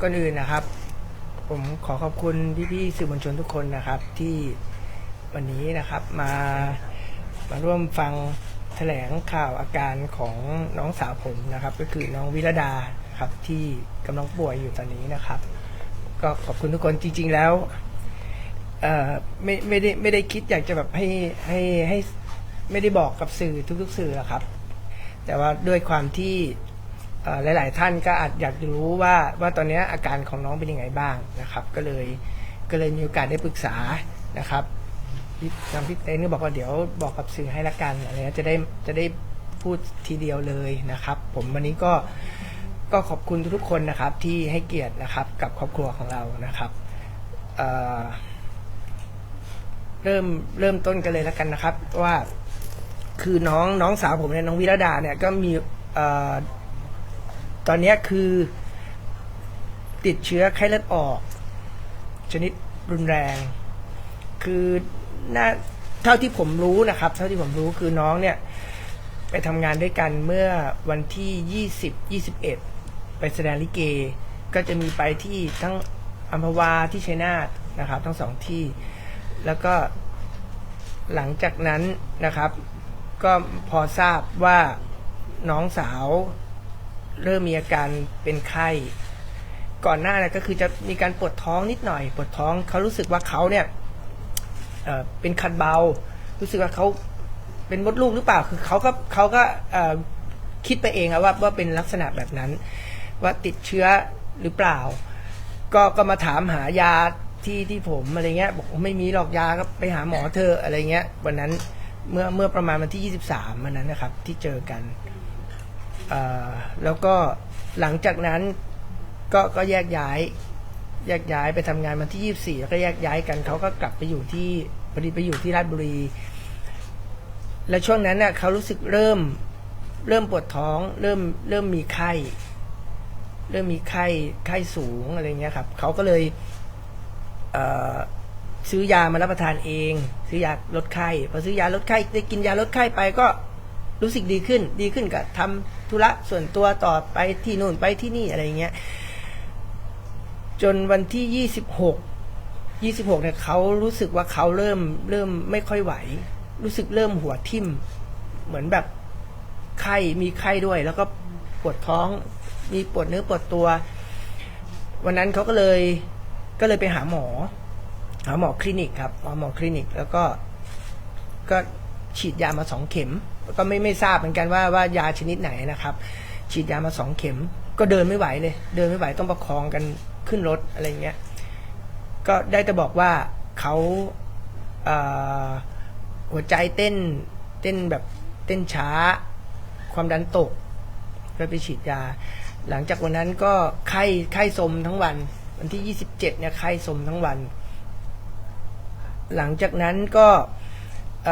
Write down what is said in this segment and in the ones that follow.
ก่อนอื่นนะครับ ผมขอขอบคุณพี่ๆสื่อมวลชนทุกคนนะครับ ที่วันนี้นะครับมามาร่วมฟังแถลงข่าวอาการของน้องสาวผมนะครับ ก็คือน้องวิรดาครับที่กำลังป่วยอยู่ตอนนี้นะครับ ก็ขอบคุณทุกคนจริง ๆแล้วเอ่อไม่ไม่ได้ไม่ได้คิดอยากจะแบบให้ให้ให้ไม่ได้บอกกับสื่อทุกๆ สื่ออะครับ แต่ว่าด้วยความที่ หลาย ๆ ท่านก็อาจอยากรู้ว่าว่าตอนนี้อาการของน้องเป็นยังไงบ้างนะครับ ก็เลยก็เลยมีโอกาสได้ปรึกษานะครับพี่ทางพี่เต้นก็บอกว่าเดี๋ยวบอกกับสื่อให้ละกันอะไรเงี้ยจะได้จะได้พูดทีเดียวเลยนะครับ ผมวันนี้ก็ก็ขอบคุณทุกคนนะครับที่ให้เกียรตินะครับกับครอบครัวของเรานะครับเเริ่มเริ่มต้นกันเลยล้วกันนะครับ ว่าคือน้องน้องสาวผมเนี่ยน้องวิรดาเนี่ยก็มีเอ่อ ตอนนี้คือ ติดเชื้อไข้เลือดออก ชนิดรุนแรง คือน่าเท่าที่ผมรู้นะครับ เท่าที่ผมรู้คือน้องเนี่ย ไปทำงานด้วยกันเมื่อวันที่ 20 21 ไปแสดงลิเก ก็จะมีไปที่ทั้งอัมพวาที่ชัยนาทนะครับ ทั้งสองที่ แล้วก็หลังจากนั้นนะครับ ก็พอทราบว่าน้องสาว เริ่มมีอาการเป็นไข้ ก่อนหน้านะก็คือจะมีการปวดท้องนิดหน่อย ปวดท้องเขารู้สึกว่าเขาเนี่ยเเป็นคันเบา รู้สึกว่าเขาเป็นมดลูกหรือเปล่า คือเขาก็เขาก็คิดไปเองว่าว่าเป็นลักษณะแบบนั้น ว่าติดเชื้อหรือเปล่า ก็ก็มาถามหายาที่ที่ผมอะไรเงี้ยบอกไม่มีหรอกยาก็ไปหาหมอเธออะไรเงี้ย วันนั้นเมื่อเมื่อประมาณวันที่ 23วันนั้นนะครับ ที่เจอกัน แล้วก็หลังจากนั้นก็ก็แยกย้ายแยกย้ายไปทำงานวันที่ 24 แล้วก็แยกย้ายกันเขาก็กลับไปอยู่ที่พอดีไปอยู่ที่ราชบุรี และช่วงนั้นน่ะเขารู้สึกเริ่มเริ่มปวดท้อง เริ่มเริ่มมีไข้ เริ่มมีไข้ไข้สูงอะไรเงี้ยครับเขาก็เลยเซื้อยามารับประทานเอง ซื้อยาลดไข้พอซื้อยาลดไข้ได้กินยาลดไข้ไปก็รู้สึกดีขึ้น ดีขึ้นก็ทำ ธุระส่วนตัวต่อไปที่นู่นไปที่นี่อะไรเงี้ย จนวันที่ยี่สิบหกยี่สิบหกเนี่ยเขารู้สึกว่าเขาเริ่มเริ่มไม่ค่อยไหว รู้สึกเริ่มหัวทิ่ม เหมือนแบบไข้มีไข้ด้วย แล้วก็ปวดท้อง มีปวดเนื้อปวดตัว วันนั้นเขาก็เลยก็เลยไปหาหมอ หาหมอคลินิกครับหาหมอคลินิก แล้วก็ก็ฉีดยามาสองเข็ม ก็ไม่ไม่ทราบเหมือนกันว่าว่ายาชนิดไหนนะครับ ฉีดยามาสองเข็ม ก็เดินไม่ไหวเลย เดินไม่ไหวต้องประคองกันขึ้นรถอะไรเงี้ยก็ได้แต่บอกว่าเขาเหัวใจเต้นเต้นแบบเต้นช้า ความดันตกก็ไปฉีดยา หลังจากวันนั้นก็ไข้ไข้สมทั้งวัน วันที่ 27เนี่ยไข้สมทั้งวัน หลังจากนั้นก็เอ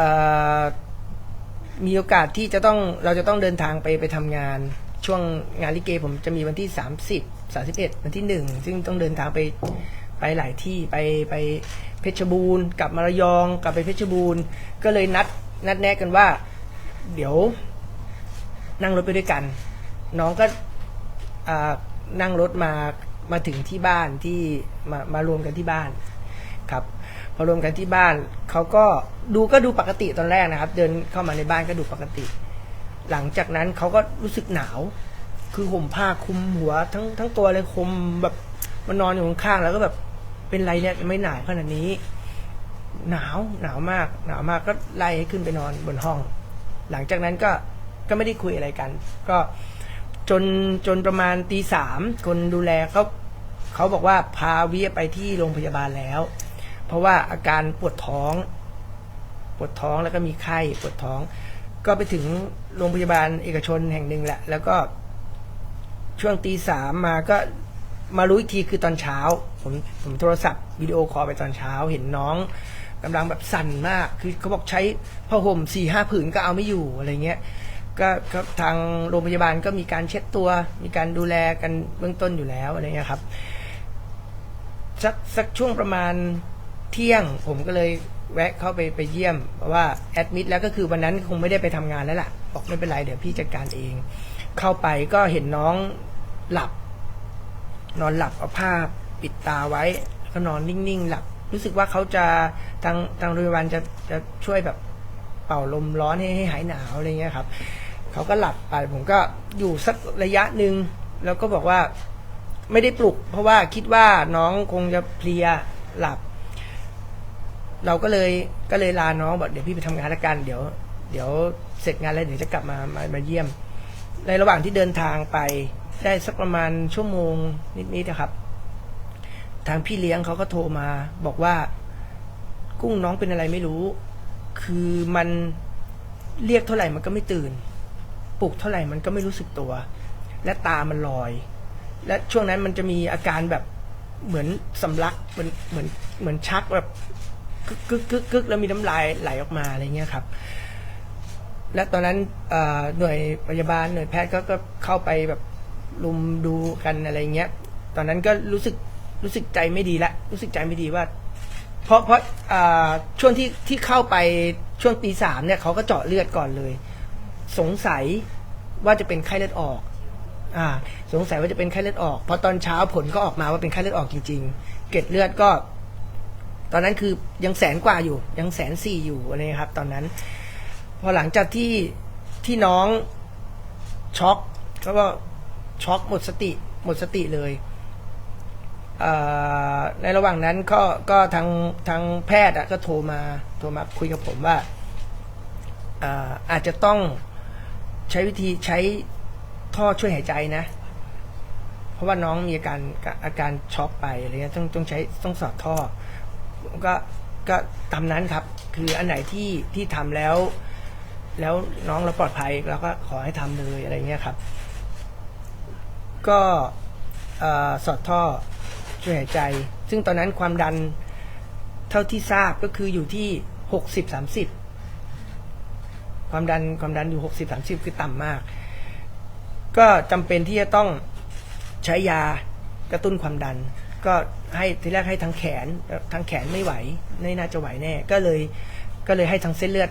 มีโอกาสที่จะต้องเราจะต้องเดินทางไปไปทำงาน ช่วงงานลิเกผมจะมีวันที่ 30 31 วันที่ 1 ซึ่งต้องเดินทางไปไปหลายที่ไปไปเพชรบูรณ์กลับมาระยองกลับไปเพชรบูรณ์ ก็เลยนัดนัดแนะกันว่า เดี๋ยวนั่งรถไปด้วยกัน น้องก็นั่งรถมามาถึงที่บ้านที่มามารวมกันที่บ้านครับ พอรวมกันที่บ้านเขาก็ดูก็ดูปกติตอนแรกนะครับ เดินเข้ามาในบ้านก็ดูปกติ หลังจากนั้นเขาก็รู้สึกหนาว คือห่มผ้าคลุมหัว ทั้งทั้งตัวเลยคลุมแบบมันนอนอยู่ข้างๆแล้วก็แบบเป็นไรเนี่ยไม่หนาวขนาดนี้ หนาวหนาวมาก หนาวมากก็ไล่ให้ขึ้นไปนอนบนห้อง หลังจากนั้นก็ก็ไม่ได้คุยอะไรกัน ก็จนจนประมาณตีสามคนดูแลเขาเขาบอกว่าพาเวียไปที่โรงพยาบาลแล้ว เพราะว่าอาการปวดท้อง ปวดท้องแล้วก็มีไข้ปวดท้อง ก็ไปถึงโรงพยาบาลเอกชนแห่งหนึ่งแหละ แล้วก็ช่วงตีสามมาก็มารู้อีกทีคือตอนเช้า ผมผมโทรศัพท์วิดีโอคอลไปตอนเช้า เห็นน้องกำลังแบบสั่นมาก คือเขาบอกใช้ผ้าห่มสี่ห้าผืนก็เอาไม่อยู่อะไรเงี้ยก็ทางโรงพยาบาลก็มีการเช็ดตัว มีการดูแลกันเบื้องต้นอยู่แล้วอะไรเงี้ยครับสักสักช่วงประมาณ เที่ยงผมก็เลยแวะเข้าไปไปเยี่ยมเพราะว่าแอดมิดแล้วก็คือวันนั้นคงไม่ได้ไปทำงานแล้วล่ะบอกไม่เป็นไรเดี๋ยวพี่จัดการเอง เข้าไปก็เห็นน้องหลับ นอนหลับเอาผ้าปิดตาไว้ก็นอนนิ่งๆหลับ รู้สึกว่าเขาจะทางทางโรงพยาบาลจะจะช่วยแบบเป่าลมร้อนให้ให้หายหนาวอะไรเงี้ยครับเขาก็หลับไปผมก็อยู่สักระยะหนึ่งแล้วก็บอกว่าไม่ได้ปลุก เพราะว่าคิดว่าน้องคงจะเพลียหลับ เราก็เลยก็เลยลาน้องบอกเดี๋ยวพี่ไปทำงานล้วกันเดี๋ยว เดี๋ยวเสร็จงานแล้วเดี๋ยวจะกลับมามามาเยี่ยม ในระหว่างที่เดินทางไปได้สักประมาณชั่วโมงนิดๆนะครับ ทางพี่เลี้ยงเขาก็โทรมา บอกว่า กุ้งน้องเป็นอะไรไม่รู้ คือมันเรียกเท่าไหร่มันก็ไม่ตื่น ปลุกเท่าไหร่มันก็ไม่รู้สึกตัว และตามันลอย และช่วงนั้นมันจะมีอาการแบบเหมือนสำลักเหมือนเหมือนเหมือนชักแบบ กึกกึกกึกกึกแล้วมีน้ำลายไหลออกมาอะไรเงี้ยครับ และตอนนั้นหน่วยพยาบาลหน่วยแพทย์ก็ก็เข้าไปแบบลุมดูกันอะไรเงี้ย ตอนนั้นก็รู้สึกรู้สึกใจไม่ดีละรู้สึกใจไม่ดีว่า เพราะเพราะช่วงที่ที่เข้าไปช่วงปีสามเนี่ยเขาก็เจาะเลือดก่อนเลย สงสัยว่าจะเป็นไข้เลือดออกอ่าสงสัยว่าจะเป็นไข้เลือดออก พอตอนเช้าผลก็ออกมาว่าเป็นไข้เลือดออกจริง ๆ เกล็ดเลือดก็ ตอนนั้นคือยังแสนกว่าอยู่ ยังแสนสี่อยู่อะไรครับ ตอนนั้น พอหลังจากที่ที่น้องช็อกแล้วก็ช็อกหมดสติ หมดสติเลยเในระหว่างนั้นก็ก็ทางทางแพทย์ก็โทรมาโทรมาคุยกับผมว่าอ่าอาจจะต้องใช้วิธีใช้ท่อช่วยหายใจนะ เพราะว่าน้องมีอาการอาการช็อกไปอะไรเงี้ยต้องต้องใช้ต้องสอดท่อ ก็ก็ตามนั้นครับ คืออันไหนที่ที่ทำแล้ว แล้วน้องเราปลอดภัยเราก็ขอให้ทำเลยอะไรเงี้ยครับ ก็เอ่อสอดท่อช่วยหายใจ ซึ่งตอนนั้นความดันเท่าที่ทราบก็คืออยู่ที่หกสิบสามสิบความดันความดันอยู่หกสิบสามสิบคือต่ำมาก ก็จำเป็นที่จะต้องใช้ยากระตุ้นความดัน ก็ให้ทีแรกให้ทางแขนทางแขนไม่ไหวไม่น่าจะไหวแน่ ก็เลยก็เลยให้ทางเส้นเลือด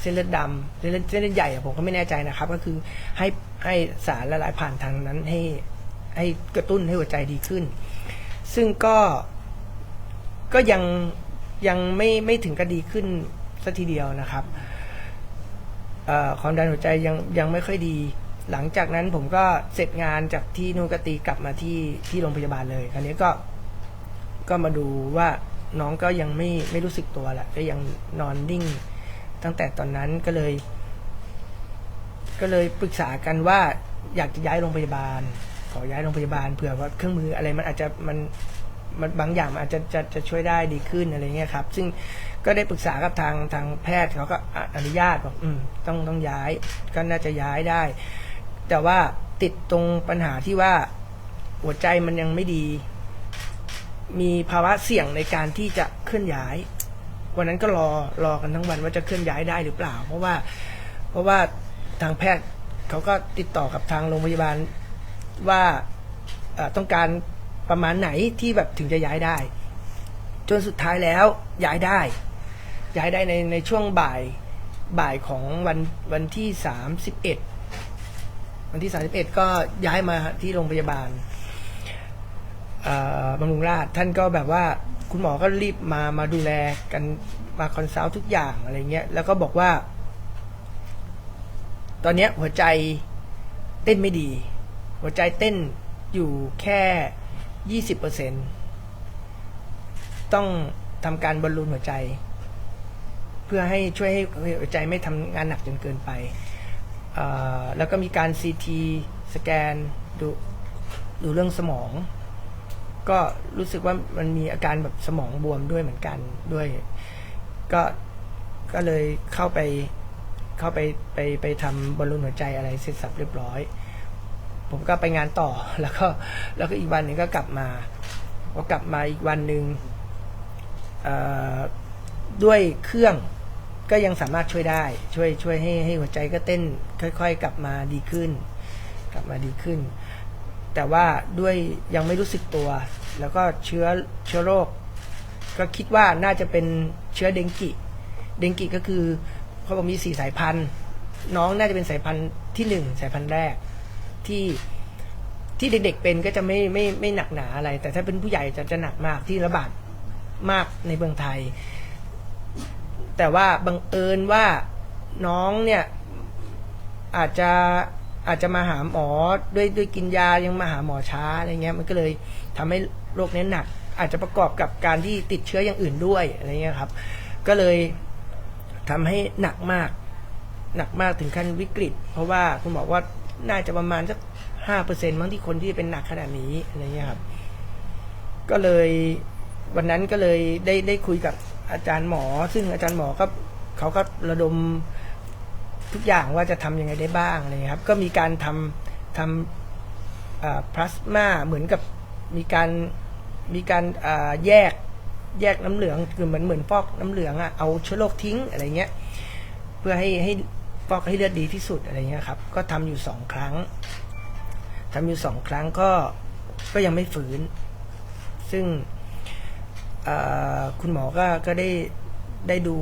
เส้นเลือดดำเส้นเลือดเส้นเลือดใหญ่อะผมก็ไม่แน่ใจนะครับ ก็คือให้ให้สารละลายผ่านทางนั้นให้ให้กระตุ้นให้หัวใจดีขึ้น ซึ่งก็ก็ยังยังไม่ไม่ถึงกับดีขึ้นสัทีเดียวนะครับอความดันหัวใจยังยังไม่ค่อยดี หลังจากนั้นผมก็เสร็จงานจากที่นูนกตีกลับมาที่ที่โรงพยาบาลเลยคราวนี้ก็ ก็มาดูว่าน้องก็ยังไม่ไม่รู้สึกตัวแหละก็ยังนอนนิ่ง ตั้งแต่ตอนนั้นก็เลย ก็เลยปรึกษากันว่าอยากจะย้ายโรงพยาบาล ขอย้ายโรงพยาบาลเผื่อว่าเครื่องมืออะไรมันอาจจะมันมันบางอย่างมันอาจจะจะจะช่วยได้ดีขึ้นอะไรเงี้ยครับ ซึ่งก็ได้ปรึกษากับทางทางแพทย์เขาก็ออนุญาตบอกอืมต้องต้องย้าย ก็น่าจะย้ายได้ แต่ว่าติดตรงปัญหาที่ว่าหัวใจมันยังไม่ดี มีภาวะเสี่ยงในการที่จะเคลื่อนย้าย วันนั้นก็รอรอกันทั้งวันว่าจะเคลื่อนย้ายได้หรือเปล่า เพราะว่า เพราะว่าทางแพทย์เขาก็ติดต่อกับทางโรงพยาบาลว่าต้องการประมาณไหนที่แบบถึงจะย้ายได้ จนสุดท้ายแล้วย้ายได้ ย้ายได้ในในช่วงบ่ายบ่ายของวันวันที่สามสิบเอ็ด วันที่สามสิบเอ็ดก็ย้ายมาที่โรงพยาบาลบำรุงราษฎร์ท่านก็แบบว่าคุณหมอก็รีบมามาดูแลกันมาคอนซัลท์ทุกอย่างอะไรเงี้ย แล้วก็บอกว่า ตอนเนี้ยหัวใจเต้นไม่ดี หัวใจเต้นอยู่แค่ยี่สิบเปอร์เซ็นต้องทำการบอลลูนหัวใจ เพื่อให้ช่วยให้หัวใจไม่ทำงานหนักจนเกินไป แล้วก็มีการซีทีสแกนดูดูเรื่องสมอง ก็รู้สึกว่ามันมีอาการแบบสมองบวมด้วยเหมือนกันด้วย ก็ก็เลยเข้าไปเข้าไปไปไปทำบอลลูนหัวใจอะไรเสร็จสับเรียบร้อย ผมก็ไปงานต่อแล้วก็แล้วก็อีกวันหนึ่งก็กลับมาพอกลับมาอีกวันหนึ่งด้วยเครื่อง ก็ยังสามารถช่วยได้ ช่วยช่วยให้ให้หัวใจก็เต้นค่อย ๆ กลับมาดีขึ้น กลับมาดีขึ้น แต่ว่าด้วยยังไม่รู้สึกตัว แล้วก็เชื้อเชื้อโรค ก็คิดว่าน่าจะเป็นเชื้อเดงกิเดงกิก็คือเขาบอกมีสี่สายพันธุ์น้องน่าจะเป็นสายพันธุ์ที่หนึ่งสายพันธุ์แรกที่ที่เด็กๆเป็นก็จะไม่ไม่ไม่หนักหนาอะไร แต่ถ้าเป็นผู้ใหญ่จะจะหนักมากที่ระบาดมากในเมืองไทย แต่ว่าบังเอิญว่าน้องเนี่ยอาจจะอาจจะมาหาหมอด้วยด้วยกินยายังมาหาหมอช้าอะไรเงี้ยมันก็เลยทำให้โรคนี้หนัก อาจจะประกอบกับการที่ติดเชื้ออย่างอื่นด้วยอะไรเงี้ยครับ ก็เลยทำให้หนักมาก หนักมากถึงขั้นวิกฤต เพราะว่าคุณหมอว่าน่าจะประมาณสักห้าเปอร์เซ็นต์มั้งที่คนที่เป็นหนักขนาดนี้อะไรเงี้ยครับ ก็เลยวันนั้นก็เลยได้ได้คุยกับ อาจารย์หมอ ซึ่งอาจารย์หมอก็เขาก็ระดมทุกอย่างว่าจะทำยังไงได้บ้างอะไรเงี้ยครับ ก็มีการทำทำพลาสมาเหมือนกับมีการมีการแยกแยกน้ำเหลืองคือเหมือนเหมือนฟอกน้ำเหลืองอะเอาเชื้อโรคทิ้งอะไรเงี้ยเพื่อให้ให้ฟอกให้เลือดดีที่สุดอะไรเงี้ยครับ ก็ทำอยู่สองครั้งทำอยู่สองครั้งก็ก็ยังไม่ฝืน ซึ่ง คุณหมอก็ก็ได้ได้ดู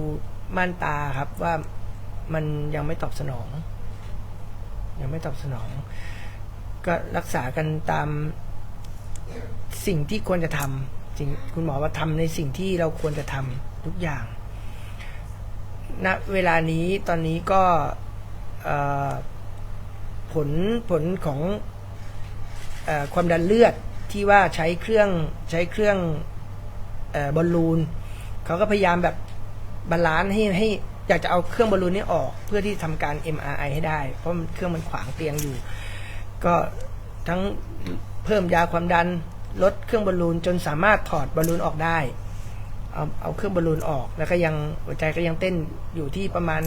ม่านตาครับว่ามันยังไม่ตอบสนอง ยังไม่ตอบสนอง ก็รักษากันตามสิ่งที่ควรจะทำสิ่งคุณหมอว่าทำในสิ่งที่เราควรจะทำทุกอย่างณเวลานี้ตอนนี้ก็ผลผลของอความดันเลือดที่ว่าใช้เครื่องใช้เครื่อง บอลลูนเขาก็พยายามแบบบาลานซ์ให้ให้อยากจะเอาเครื่องบอลลูนนี้ออก เพื่อที่ทำการ MRI ให้ได้ เพราะมันเครื่องมันขวางเตียงอยู่ ก็ทั้งเพิ่มยาความดันลดเครื่องบอลลูนจนสามารถถอดบอลลูนออกได้เอาเอาเครื่องบอลลูนออก แล้วก็ยังหัวใจก็ยังเต้นอยู่ที่ประมาณ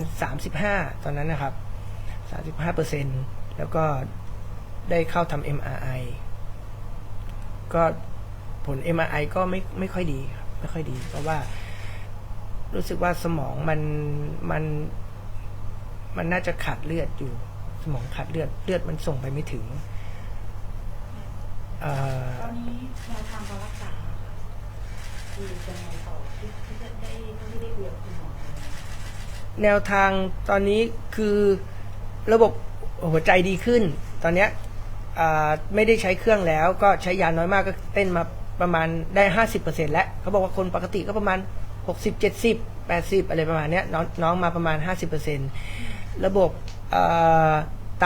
35 ตอนนั้นนะครับ 35เปอร์เซ็นแล้วก็ได้เข้าทำ MRI ก็ ผล MRI ก็ไม่ไม่ค่อยดีครับไม่ค่อยดี เพราะว่ารู้สึกว่าสมองมันมัน มันน่าจะขาดเลือดอยู่ สมองขาดเลือดเลือดมันส่งไปไม่ถึงเอ่อตอนนี้แนวทางการรักษาคือจะไงต่อที่ที่จะได้ที่ได้คุยกับคุณหมอไหมแนวทางตอนนี้คือระบบหัวใจดีขึ้น ตอนเนี้ยอ่าไม่ได้ใช้เครื่องแล้ว ก็ใช้ยาน้อยมากก็เต้นมา ประมาณได้ห้าสิบเปอร์เซ็นแล้วเขาบอกว่าคนปกติก็ประมาณหกสิบเจ็ดสิบแปดสิบอะไรประมาณเนี้ยน้องน้องมาประมาณห้าสิบเปอร์เซ็นตระบบไต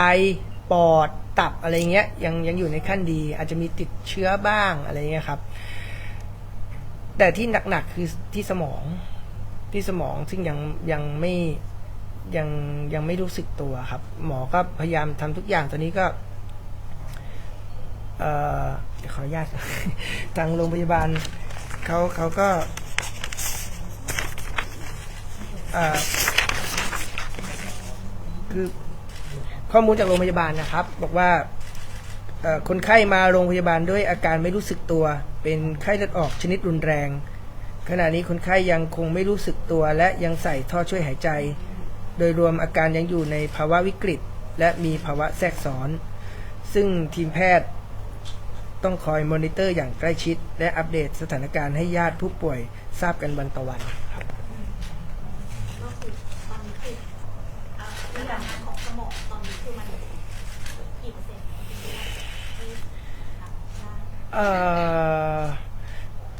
ปอดตับอะไรเงี้ยยังยังอยู่ในขั้นดี อาจจะมีติดเชื้อบ้างอะไรเงี้ยครับ แต่ที่หนักๆคือที่สมองที่สมองซึ่งยังยังไม่ยังยังไม่รู้สึกตัวครับ หมอก็พยายามทำทุกอย่างตอนนี้ก็ เอ่อ เดี๋ยวขออนุญาต ทางโรงพยาบาลเขาเขาก็คือข้อมูลจากโรงพยาบาลนะครับ บอกว่าคนไข้มาโรงพยาบาลด้วยอาการไม่รู้สึกตัว เป็นไข้เลือดออกชนิดรุนแรง ขณะนี้คนไข้ยังคงไม่รู้สึกตัว และยังใส่ท่อช่วยหายใจ โดยรวมอาการยังอยู่ในภาวะวิกฤต และมีภาวะแทรกซ้อน ซึ่งทีมแพทย์ ต้องคอยมอนิเตอร์อย่างใกล้ชิด และอัปเดตสถานการณ์ให้ญาติผู้ป่วยทราบกันวันต่อวันครับก็คือตอนนี้คืออ่ารื่องงานของสมองตอนนี้คือมันกี่เปอร์เซ็นต์ที่ที่ทำได้เอ่อ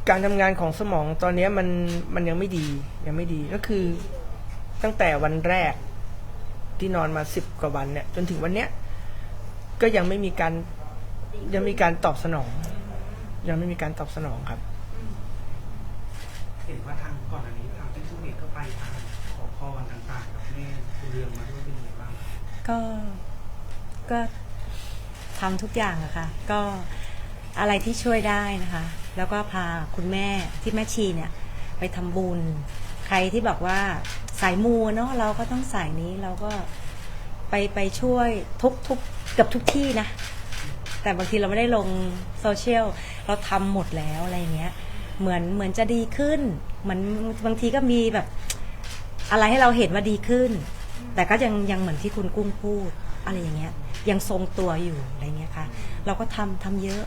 การทำงานของสมองตอนนี้มันมันยังไม่ดียังไม่ดีก็คือตั้งแต่วันแรกที่นอนมาสิบกว่าวันเนี่ยจนถึงวันเนี้ยก็ยังไม่มีการ ยังมีการตอบสนอง ยังไม่มีการตอบสนองครับ เห็นว่าทางก่อนอันนี้ทางที่สุเมธก็ไปทางขอพรต่างๆกับแม่คุณเรืองมาด้วยเป็นยังไงบ้างก็ก็ทำทุกอย่างอะค่ะ ก็อะไรที่ช่วยได้นะคะ แล้วก็พาคุณแม่ที่แม่ชีเนี่ย ไปทำบุญ ใครที่บอกว่าสายมูเนาะเราก็ต้องสายนี้เราก็ไปไปช่วยทุกทุกเกับทุกที่นะ แต่บางทีเราไม่ได้ลงโซเชียลเราทำหมดแล้วอะไรอย่างเงี้ย เหมือนเหมือนจะดีขึ้นเหมือนบางทีก็มีแบบ อะไรให้เราเห็นว่าดีขึ้น แต่ก็ยังยังเหมือนที่คุณกุ้งพูด อะไรอย่างเงี้ย ยังทรงตัวอยู่อะไรเงี้ยค่ะ เราก็ทำทำเยอะ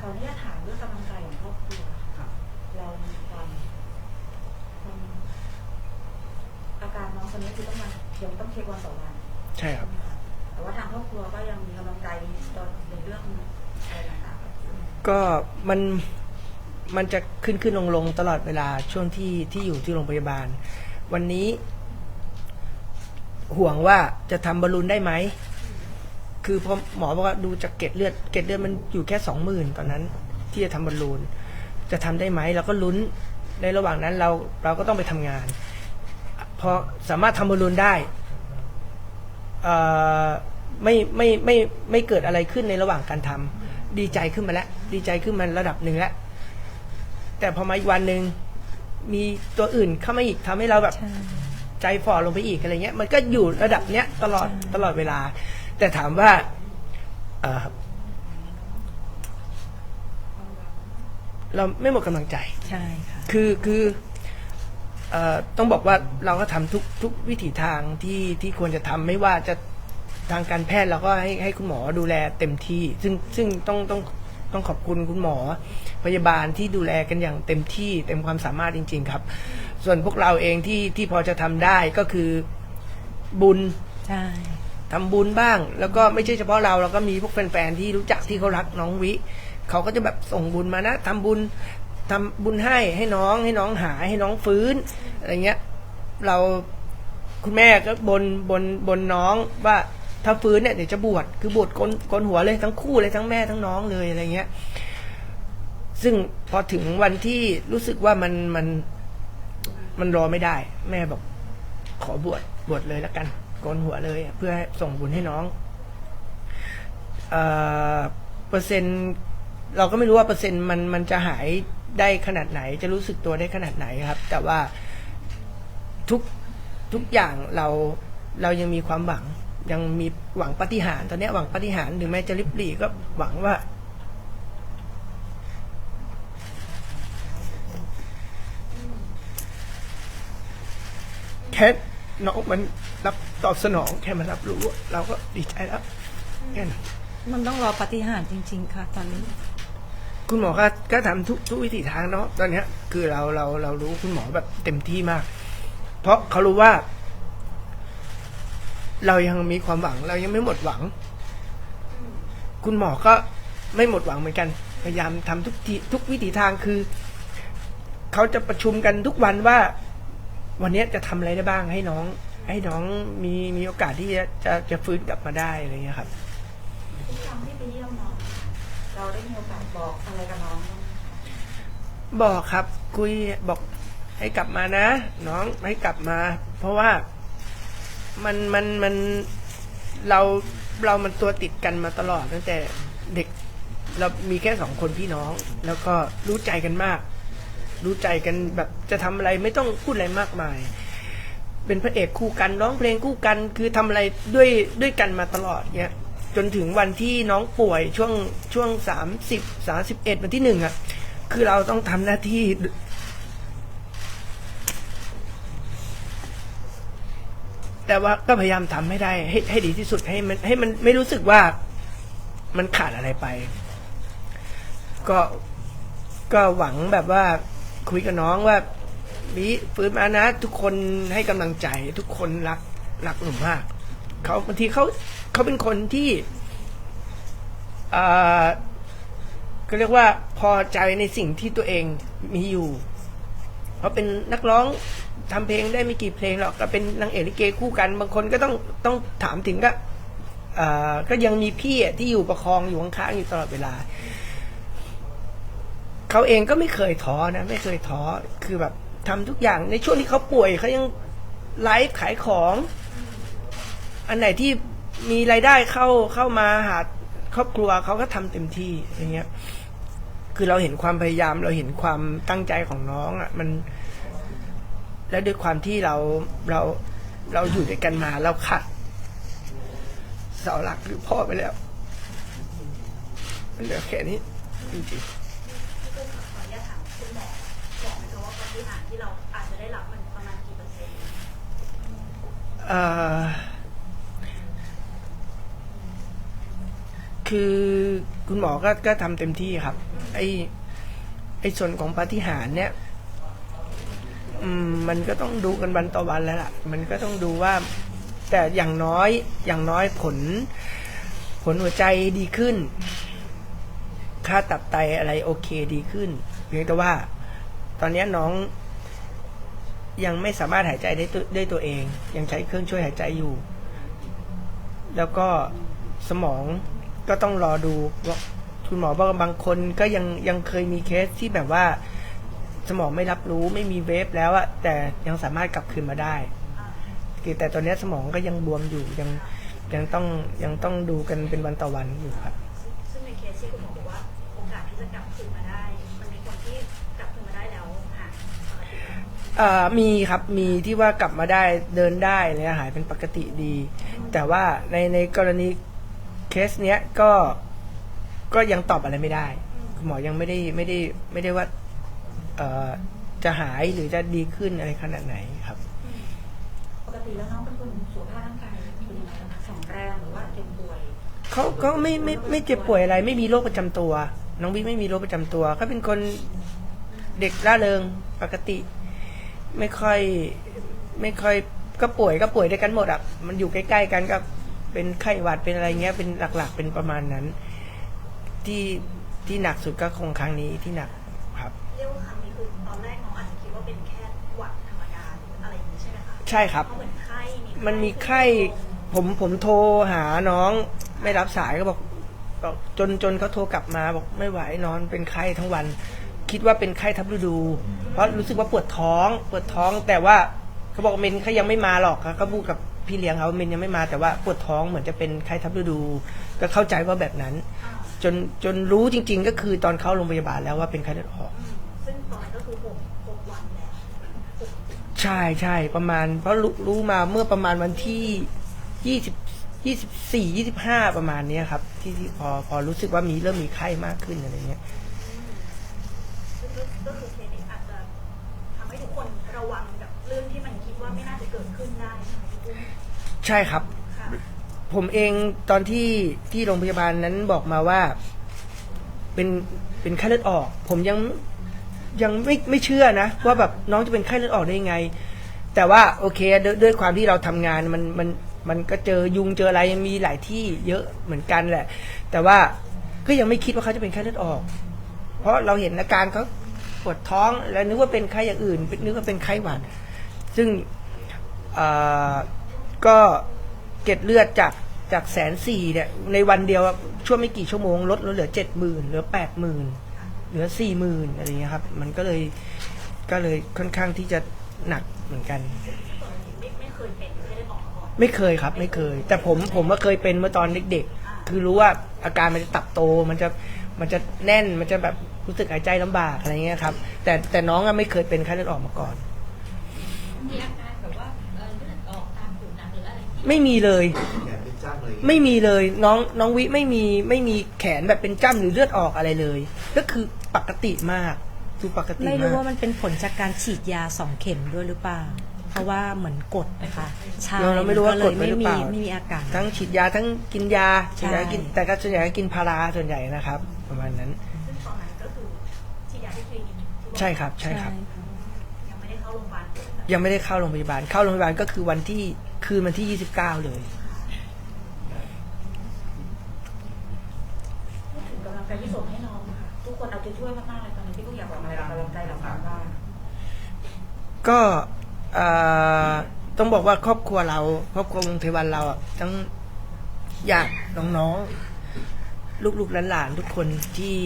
ขออนุญาตถามเรื่องกำลังใจของครอบครัวครับเรามีความมันอาการน้องคนนี้คือต้องมายังต้องเช็ควันต่อวัน ใช่ครับ ใช่ไหมคะ แต่ว่าทางครอบครัวก็ยังมีกำลังใจตอนในเรื่องอะไรต่างๆก็มันมันจะขึ้นขึ้นลงลงตลอดเวลาช่วงที่ที่อยู่ที่โรงพยาบาล วันนี้ ห่วงว่าจะทำบอลลูนได้ไหมคือพอหมอบอกว่าดูจากเกล็ดเลือดเกล็ดเลือดมันอยู่แค่สองหมื่นตอนนั้น ที่จะทำบอลลูนจะทำได้ไหมเราก็ลุ้นในระหว่างนั้นเราเราก็ต้องไปทำงานพอสามารถทำบอลลูนได้ ไม่ไม่ไม่ไม่เกิดอะไรขึ้นในระหว่างการทำดีใจขึ้นมาแล้วดีใจขึ้นมาระดับหนึ่งแล้วแต่พอมาอีกวันหนึ่งมีตัวอื่นเข้ามาอีกทำให้เราแบบใช่ใจฝ่อลงไปอีกอะไรเงี้ย มันก็อยู่ระดับเนี้ยตลอดตลอดเวลา แต่ถามว่าเอ่อเราไม่หมดกำลังใจ ใช่ค่ะ คือคือเอ่อ ต้องบอกว่าเราก็ทำทุกทุกวิถีทางที่ที่ควรจะทำไม่ว่าจะทางการแพทย์เราก็ให้ให้คุณหมอดูแลเต็มที่ ซึ่งซึ่งต้องต้องต้องขอบคุณคุณหมอพยาบาลที่ดูแลกันอย่างเต็มที่เต็มความสามารถจริง ๆ ครับ ส่วนพวกเราเองที่ที่พอจะทำได้ก็คือบุญใช่ทำบุญบ้าง แล้วก็ไม่ใช่เฉพาะเราเราก็มีพวกแฟนๆที่รู้จักที่เขารักน้องวิเขาก็จะแบบส่งบุญมานะทำบุญ ทำบุญให้ให้น้องให้น้องหายให้น้องฟื้นอะไรเงี้ย เราคุณแม่ก็บนบนบนน้องว่าถ้าฟื้นเนี่ยเดี๋ยวจะบวชคือบวชกนกนหัวเลยทั้งคู่เลยทั้งแม่ทั้งน้องเลยอะไรเงี้ย ซึ่งพอถึงวันที่รู้สึกว่ามันมันมันรอไม่ได้ แม่บอก ขอบวชบวชเลยแล้วกันโกนหัวเลย เพื่อส่งบุญให้น้องเอ่อเปอร์เซ็นต์ เราก็ไม่รู้ว่าเปอร์เซ็นต์มันมันจะหาย ได้ขนาดไหน จะรู้สึกตัวได้ขนาดไหนครับ แต่ว่าทุกทุกอย่างเราเรายังมีความหวัง ยังมีหวังปฏิหารตอนนี้หวังปฏิหารย์ถึงแม้จะริบหรี่ก็หวังว่า แค่น้องมันรับตอบสนองแค่มันรับรู้ เราก็ดีใจแล้วแค่นั้นมันต้องรอปฏิหารจริง ๆ ค่ะ ตอนนี้ คุณหมอก็ก็ทำทุกทุกวิถีทางเนาะตอนเนี้ย คือเราเราเรารู้คุณหมอแบบเต็มที่มาก เพราะเขารู้ว่า เรายังมีความหวัง เรายังไม่หมดหวัง คุณหมอก็ไม่หมดหวังเหมือนกัน พยายามทำทุกทีทุกวิถีทางคือเขาจะประชุมกันทุกวันว่า วันนี้จะทำอะไรได้บ้างให้น้อง ให้น้องมีมีโอกาสที่จะจะจะฟื้นกลับมาได้อะไรเงี้ยครับ ทุกครั้งที่ไปเยี่ยมน้อง เราได้มีโอกาสบอกอะไรกับน้องบ้างไหมบอกครับคุยบอกให้กลับมานะ น้องให้กลับมา เพราะว่ามันมันมันเราเรามันตัวติดกันมาตลอดตั้งแต่เด็กเรามีแค่สองคนพี่น้อง แล้วก็รู้ใจกันมาก รู้ใจกันแบบจะทำอะไรไม่ต้องพูดอะไรมากมาย เป็นพระเอกคู่กันร้องเพลงคู่กัน คือทำอะไรด้วยด้วยกันมาตลอดเนี้ย จนถึงวันที่น้องป่วยช่วงช่วงสามสิบสามสิบเอ็ดวันที่หนึ่งอะคือเราต้องทำหน้าที่ แต่ว่าก็พยายามทำให้ได้ ให้ให้ดีที่สุดให้มันให้มันไม่รู้สึกว่ามันขาดอะไรไป ก็ก็หวังแบบว่าคุยกับน้องว่าบีฟื้นมานะ ทุกคนให้กำลังใจ ทุกคนรักรักหนูมาก เขาบางทีเขาเขาเป็นคนที่อ่าก็เรียกว่าพอใจในสิ่งที่ตัวเองมีอยู่เขาเป็นนักร้องทำเพลงได้ไม่กี่เพลงหรอกก็เป็นนางเอกลิเกคู่กัน บางคนก็ต้องต้องถามถึงก็ก็ยังมีพี่ที่อยู่ประคองอยู่ข้างๆอยู่ตลอดเวลาเขาเองก็ไม่เคยท้อนะ ไม่เคยท้อคือแบบทำทุกอย่างในช่วงที่เขาป่วยเขายังไลฟ์ขายของ อันไหนที่มีรายได้เข้าเข้ามาหาครอบครัวเขาก็ทำเต็มที่อย่างเงี้ย คือเราเห็นความพยายามเราเห็นความตั้งใจของน้องอะ มัน แล้วด้วยความที่เราเราเราอยู่ด้วยกันมาเราขัดเสาหลักคือพ่อไปแล้วมันเหลือแค่นี้จริงๆพี่กุ้งขออนุญาตถามคุณหมอบอกไหมคะว่าปฏิหารย์ที่เราอาจจะได้รับมันประมาณกี่เปอร์เซ็นต์ เอ่อ คือคุณหมอก็ก็ทำเต็มที่ครับ ไอไอส่วนของปาฏิหาริย์เนี่ย อืม มันก็ต้องดูกันวันต่อวันแล้วล่ะ มันก็ต้องดูว่า แต่อย่างน้อยอย่างน้อยผล ผลหัวใจดีขึ้น ค่าตับไตอะไรโอเคดีขึ้น เพียงแต่ว่า ตอนนี้น้องยังไม่สามารถหายใจได้ตัวด้วยตัวเอง ยังใช้เครื่องช่วยหายใจอยู่ แล้วก็สมอง ก็ต้องรอดูว่าคุณหมอบอกว่าบางคนก็ยังยังเคยมีเคสที่แบบว่า สมองไม่รับรู้ไม่มีเวฟแล้วอะแต่ยังสามารถกลับคืนมาได้แต่ตอนนี้สมองก็ยังบวมอยู่ยังยังต้องยังต้องดูกันเป็นวันต่อวันอยู่ครับซึ่งในเคสที่คุณหมอบอกว่าโอกาสที่จะกลับคืนมาได้ มันมีคนที่กลับคืนมาได้แล้วหายปกติแล้วเอ่อมีครับมีที่ว่ากลับมาได้เดินได้เนี่ยหายเป็นปกติดี แต่ว่าในในกรณี เคสเนี้ยก็ก็ยังตอบอะไรไม่ได้คุณหมอยังไม่ได้ไม่ได้ไม่ได้ว่า เอ่อจะหายหรือจะดีขึ้นอะไรขนาดไหนครับ ปกติแล้วน้องเป็นคนสุขภาพร่างกายเป็นยังไงคะแข็งแรงหรือว่าเจ็บป่วย เขาเขาไม่ไม่ไม่เจ็บป่วยอะไร ไม่มีโรคประจำตัว น้องวิไม่มีโรคประจำตัวเขาเป็นคนเด็กร่าเริงปกติ ไม่ค่อย ไม่ค่อยก็ป่วยก็ป่วยด้วยกันหมดอะมันอยู่ใกล้ ๆ กันก็ เป็นไข้หวัดเป็นอะไรเงี้ยเป็นหลักๆ เป็นประมาณนั้น ที่ที่หนักสุดก็คงครั้งนี้ที่หนักครับ เรียกว่าครั้งนี้คือตอนแรกน้องอาจจะคิดว่าเป็นแค่หวัดธรรมดาหรืออะไรอย่างนี้ใช่ไหมคะใช่ครับ เพราะเหมือนไข้มันมีไข้ผมผมโทรหาน้องไม่รับสายก็บอกบอกจนจนเขาโทรกลับมาบอกไม่ไหวนอนเป็นไข้ทั้งวัน คิดว่าเป็นไข้ทับฤดู เพราะรู้สึกว่าปวดท้องปวดท้องแต่ว่าเขาบอกเมนเขายังไม่มาหรอกเขาพูดกับ พี่เลี้ยงเขาเมนยังไม่มาแต่ว่าปวดท้องเหมือนจะเป็นไข้ทับฤดู ก็เข้าใจว่าแบบนั้น จนจนรู้จริง ๆ ก็คือตอนเข้าโรงพยาบาลแล้วว่าเป็นไข้เลือดออก ซึ่งตอนนั้นก็คือหกหกวันแล้วใช่ใช่ประมาณ เพราะรู้รู้มาเมื่อประมาณวันที่ยี่สิบยี่สิบสี่ยี่สิบห้าประมาณเนี้ยครับ ที่ที่พอพอรู้สึกว่ามีเริ่มมีไข้มากขึ้นอะไรเงี้ย ซึ่งก็ก็คือเคสนี้อาจจะทำให้ทุกคนระวังกับเรื่องที่มันคิดว่าไม่น่าจะเกิดขึ้นได้ใช่ไหมพี่ปุ้ม ใช่ครับ ค่ะผมเองตอนที่ที่โรงพยาบาลนั้นบอกมาว่า เป็นเป็นไข้เลือดออก ผมยังยังไม่ไม่เชื่อนะว่าแบบน้องจะเป็นไข้เลือดออกได้ยังไง แต่ว่าโอเคด้วยด้วยความที่เราทำงานมันมันมันก็เจอยุงเจออะไรยังมีหลายที่เยอะเหมือนกันแหละ แต่ว่าก็ยังไม่คิดว่าเขาจะเป็นไข้เลือดออก เพราะเราเห็นอาการเขาปวดท้องแล้วนึกว่าเป็นไข้อย่างอื่นนึกว่าเป็นไข้หวัด ซึ่งเอ่อ ก็เก็ดเลือดจากจากแสนสี่เนี่ยในวันเดียวช่วงไม่กี่ชั่วโมงลดลดเหลือเจ็ดหมื่นเหลือแปดหมื่นเหลือสี่หมื่นอะไรเงี้ยครับ มันก็เลยก็เลยค่อนข้างที่จะหนักเหมือนกันไม่เคยเป็นไม่ได้ออกมาก่อนไม่เคยครับ ไม่เคย แต่ผมผมก็เคยเป็นเมื่อตอนเด็กๆ คือรู้ว่าอาการมันจะตับโตมันจะมันจะแน่นมันจะแบบรู้สึกหายใจลำบากอะไรเงี้ยครับ แต่แต่น้องอะไม่เคยเป็นไข้เลือดออกมาก่อน มีอาการ ไรที่ไม่มีเลย แขนเป็นจ้ำเลยไม่มีเลยน้องน้องวิไม่มีไม่มีแขนแบบเป็นจ้ำหรือเลือดออกอะไรเลย ก็คือปกติมากดูปกติไม่รู้มาก ว่ามันเป็นผลจากการฉีดยาสองเข็มด้วยหรือเปล่า เพราะว่าเหมือนกดนะคะใช่เราเราไม่รู้ว่ากดนไหมไม่หรือมีเปล่าไม่มีอาการ ทั้งฉีดยาทั้งกินยาใช่ส่วนใหญ่กินแต่ก็ส่วนใหญ่ก็กินพาราส่วนใหญ่นะครับ ประมาณนั้น ซึ่งตอนนั้นก็คือฉีดยาที่คลินิกที่ว่าใช่ครับใช่ครับ ยังไม่ได้เข้าโรงพยาบาลเลยยังไม่ได้เข้าโรงพยาบาล เข้าโรงพยาบาลก็คือวันที่ คืนวันที่ 29 เลย พูดถึงกำลังใจที่ส่งให้น้องค่ะทุกคนเอาใจช่วยมากๆเลยตอนนี้พี่ก็อยากบอกอะไรกำลังใจเราบ้างว่าก็เอ่อต้องบอกว่าครอบครัวเราครอบครัววงเทวันเราอะต้องอยากน้องๆ ลูกๆหลานๆทุกคนที่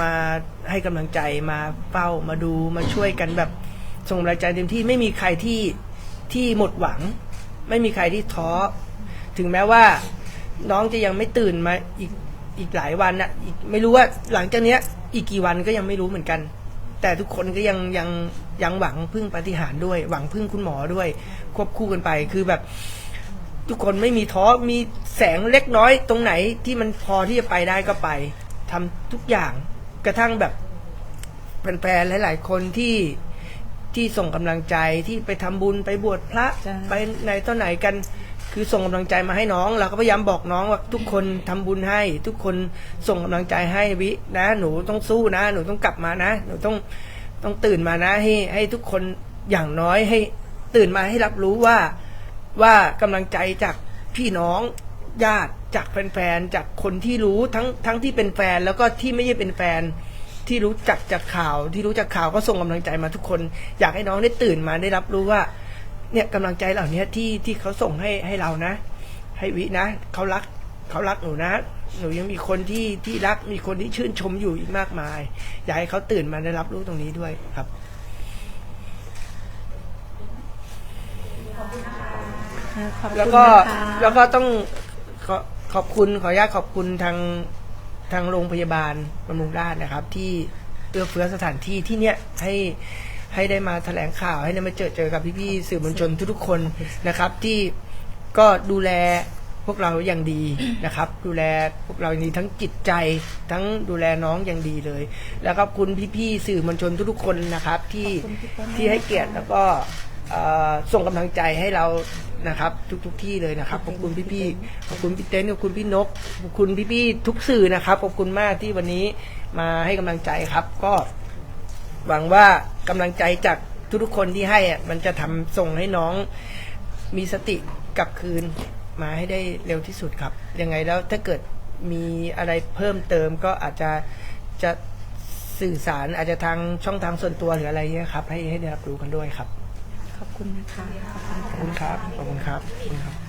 มาให้กำลังใจมาเฝ้ามาดูมาช่วยกันแบบส่งกำลังใจเต็มที่ไม่มีใครที่ ที่หมดหวัง ไม่มีใครที่ท้อถึงแม้ว่า น้องจะยังไม่ตื่นมาอีกอีกหลายวันน่ะอีกไม่รู้ว่าหลังจากเนี้ย อีกกี่วันก็ยังไม่รู้เหมือนกัน แต่ทุกคนก็ยังยังยังหวังพึ่งปฏิหารด้วย หวังพึ่งคุณหมอด้วย ควบคู่กันไปคือแบบ ทุกคนไม่มีท้อมีแสงเล็กน้อยตรงไหนที่มันพอที่จะไปได้ก็ไปทำทุกอย่างกระทั่งแบบแฟนๆหลาย ๆ คนที่ ที่ส่งกำลังใจที่ไปทำบุญไปบวชพระใช่ ไปไหนต้นไหนกัน คือส่งกำลังใจมาให้น้อง เราก็พยายามบอกน้องว่าทุกคนทำบุญให้ ทุกคนส่งกำลังใจให้วินะ หนูต้องสู้นะ หนูต้องกลับมานะ หนูต้องต้องตื่นมานะให้ให้ทุกคนอย่างน้อยให้ตื่นมาให้รับรู้ว่าว่ากำลังใจจากพี่น้องญาติจากแฟนๆจากคนที่รู้ทั้งทั้งที่เป็นแฟนแล้วก็ที่ไม่ใช่เป็นแฟน ที่รู้จักจากข่าว ที่รู้จากข่าวก็ส่งกำลังใจมาทุกคน อยากให้น้องได้ตื่นมาได้รับรู้ว่า เนี่ยกำลังใจเหล่านี้ที่ที่เขาส่งให้ให้เรานะ ให้วินะเขารักเขารักหนูนะหนูยังมีคนที่ที่รักมีคนที่ชื่นชมอยู่อีกมากมาย อยากให้เขาตื่นมาได้รับรู้ตรงนี้ด้วยครับขอบคุณแล้วก็นะคะแล้วก็ต้องขอขอบคุณขออนุญาตขอบคุณทาง ทางโรงพยาบาลบำรุงราษฎร์นะครับ ที่เอื้อเฟื้อสถานที่ที่เนี้ยให้ให้ได้มาแถลงข่าว ให้ได้มาเจอเจอกับพี่ๆสื่อมวลชนทุกๆคนนะครับ ที่ก็ดูแลพวกเราอย่างดีนะครับ ดูแลพวกเราอย่างดีทั้งจิตใจ ทั้งดูแลน้องอย่างดีเลย แล้วก็ขอบคุณพี่ๆสื่อมวลชนทุกๆคนนะครับ ที่ที่ให้เกียรติแล้วก็เอ่อ ส่งกำลังใจให้เรานะครับ ทุกๆทที่เลยนะครับขอบคุณพี่ๆขอบคุณพี่เต้นขอบคุณพี่นกขอบคุณพี่ๆทุกสื่อนะครับขอบคุณมากที่วันนี้มาให้กำลังใจครับ ก็หวังว่ากำลังใจจากทุกๆคนที่ให้อะมันจะทำส่งให้น้องมีสติกลับคืนมาให้ได้เร็วที่สุดครับ ยังไงแล้วถ้าเกิดมีอะไรเพิ่มเติมก็อาจจะจะสื่อสารอาจจะทางช่องทางส่วนตัวหรืออะไรเงี้ยครับให้ให้ได้รับรู้กันด้วยครับขอบ คุณนะคะ ขอบคุณครับ ขอบคุณครับขอบคุณครับ